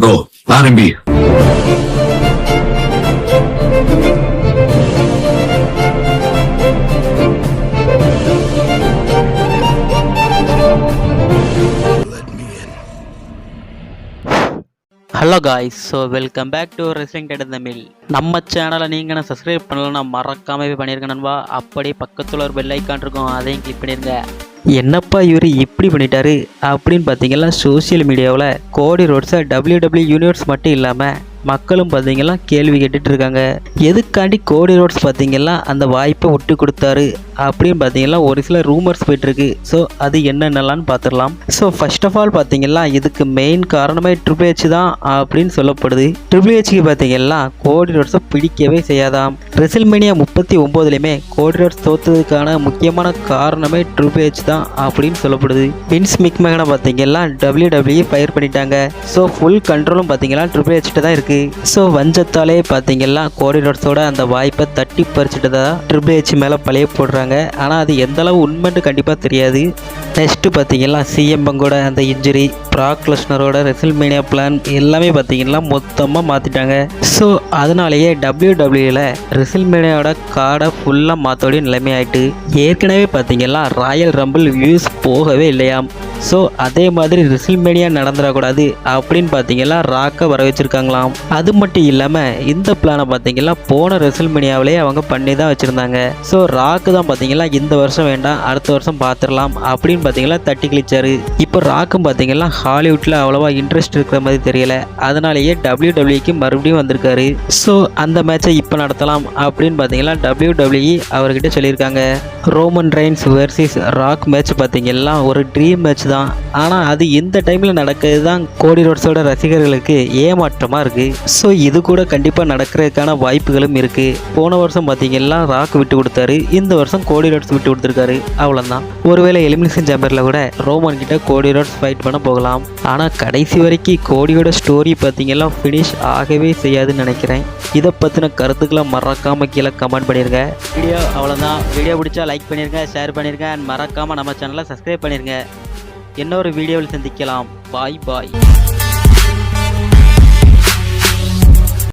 Row ஆரம்பி hello guys so welcome back to wrestling dead Tamil நம்ம சேனலை நீங்கள் சப்ஸ்கிரைப் பண்ணலன்னா மறக்காமல் போய் பண்ணிருங்க நண்பா. அப்படியே பக்கத்தில் ஒரு பெல் ஐக்கான் இருக்கும் அதையும் கிளிக் பண்ணியிருந்தேன் என்னப்பா இவர் இப்படி பண்ணிட்டாரு அப்படின்னு பார்த்தீங்கன்னா சோஷியல் மீடியாவில் கோடி ரோட்ஸை டபிள்யூ டபிள்யூ யூனிவர்ஸ் மட்டும் இல்லாமல் மக்களும் பார்த்தீங்கன்னா கேள்வி கேட்டுட்டு இருக்காங்க. எதுக்காண்டி கோடி ரோட்ஸ் பார்த்தீங்கன்னா அந்த வாய்ப்பை விட்டு கொடுத்தாரு? அப்படின்னு பார்த்தீங்கன்னா ஒரு சில ரூமர்ஸ் போயிட்டுருக்கு. ஸோ அது என்னென்னலான்னு பார்த்துடலாம் ஸோ ஃபர்ஸ்ட் ஆஃப் ஆல் பார்த்தீங்கன்னா இதுக்கு மெயின் காரணமே ட்ரிபிள் ஹெச் தான் அப்படின்னு சொல்லப்படுது. ட்ரிபிள் ஹெச்க்கு பார்த்தீங்கன்னா கோடி ரோட்ஸை பிடிக்கவே செய்யாதாம். ரெசில்மேனியா முப்பத்தி ஒம்போதுலையுமே கோடி ரோட்ஸ் தோத்ததுக்கான முக்கியமான காரணமே ட்ரிபிள் ஹெச் தான் அப்படின்னு சொல்லப்படுது. வின்ஸ் மிக்மேகனை பார்த்தீங்கன்னா டபிள்யூ டபிள்யூ ஃபயர் பண்ணிட்டாங்க. ஸோ ஃபுல் கண்ட்ரோலும் பார்த்தீங்கன்னா ட்ரிபிள் ஹெச்ட்டு தான் இருக்குது ஸோ வஞ்சத்தாலே பார்த்தீங்கன்னா கோடி ரோட்ஸோட அந்த வாய்ப்பை தட்டி பறிச்சுட்டு ட்ரிபிள் ஹெச் மேலே பழைய போடுறாங்க. ஆனால் அது எந்த அளவு உண்மைன்னு கண்டிப்பாக தெரியாது. நெக்ஸ்ட்டு பார்த்தீங்கன்னா சிஎம் பங்கோட அந்த இன்ஜுரி ப்ராக் லெஸ்னரோட ரெசில்மேனியா பிளான் எல்லாமே பார்த்தீங்கன்னா மொத்தமாக மாற்றிட்டாங்க ஸோ அதனாலேயே டபிள்யூ டபிள்யூவில் ரெசில்மேனியாவோட கார்டை ஃபுல்லாக மாற்றோடைய நிலைமை ஆயிட்டு ஏற்கனவே பார்த்தீங்கன்னா ராயல் ரம்பிள் வியூஸ் போகவே இல்லையாம். ஸோ அதே மாதிரி ரிசில்மேனியா நடந்துடக்கூடாது அப்படின்னு பார்த்தீங்கன்னா ராக்கை வர வச்சுருக்காங்களாம் அது மட்டும் இல்லாமல் இந்த பிளானை பார்த்தீங்கன்னா போன ரெசில்மேனியாவிலே அவங்க பண்ணி தான் வச்சுருந்தாங்க. ஸோ ராக்கு தான் பார்த்தீங்கன்னா இந்த வருஷம் வேண்டாம் அடுத்த வருஷம் பார்த்துடலாம் அப்படின்னு பார்த்தீங்கன்னா தட்டி கிழிச்சாரு. இப்போ ராக்கும் பார்த்தீங்கன்னா ஹாலிவுட்டில் அவ்வளோவா இன்ட்ரெஸ்ட் இருக்கிற மாதிரி தெரியல. அதனாலேயே டபிள்யூ டபிள்யூக்கு மறுபடியும் வந்திருக்காரு. ஸோ அந்த மேட்சை இப்போ நடத்தலாம் அப்படின்னு பார்த்தீங்கன்னா டபிள்யூ அவர்கிட்ட சொல்லியிருக்காங்க. Roman Reigns versus Rock match பார்த்தீங்கன்னா ஒரு ட்ரீம் மேட்ச் தான். ஆனால் அது இந்த டைமில் நடக்கிறது தான் கோடி ரோட்ஸோட ரசிகர்களுக்கு ஏமாற்றமாக இருக்குது ஸோ இது கூட கண்டிப்பாக நடக்கிறதுக்கான வாய்ப்புகளும் இருக்குது போன வருஷம் பார்த்தீங்கன்னா ராக் விட்டு கொடுத்தாரு. இந்த வருஷம் கோடி ரோட்ஸ் விட்டு கொடுத்துருக்காரு. அவ்வளோதான் ஒருவேளை எலிமினேஷன் சேம்பரில் கூட ரோமன் கிட்ட கோடி ரோட்ஸ் ஃபைட் பண்ண போகலாம். ஆனால் கடைசி வரைக்கும் கோடியோட ஸ்டோரி பார்த்தீங்கன்னா ஃபினிஷ் ஆகவே செய்யாதுன்னு நினைக்கிறேன். இதை பற்றின கருத்துக்களை மறக்காமல் கீழே கமெண்ட் பண்ணிருங்க. வீடியோ அவ்வளோதான் வீடியோ பிடிச்சா லைக் பண்ணிருங்க ஷேர் பண்ணிருங்க. அண்ட் மறக்காமல் நம்ம சேனலை சப்ஸ்கிரைப் பண்ணிருங்க. இன்னொரு வீடியோவில் சந்திக்கலாம். பாய் பாய்.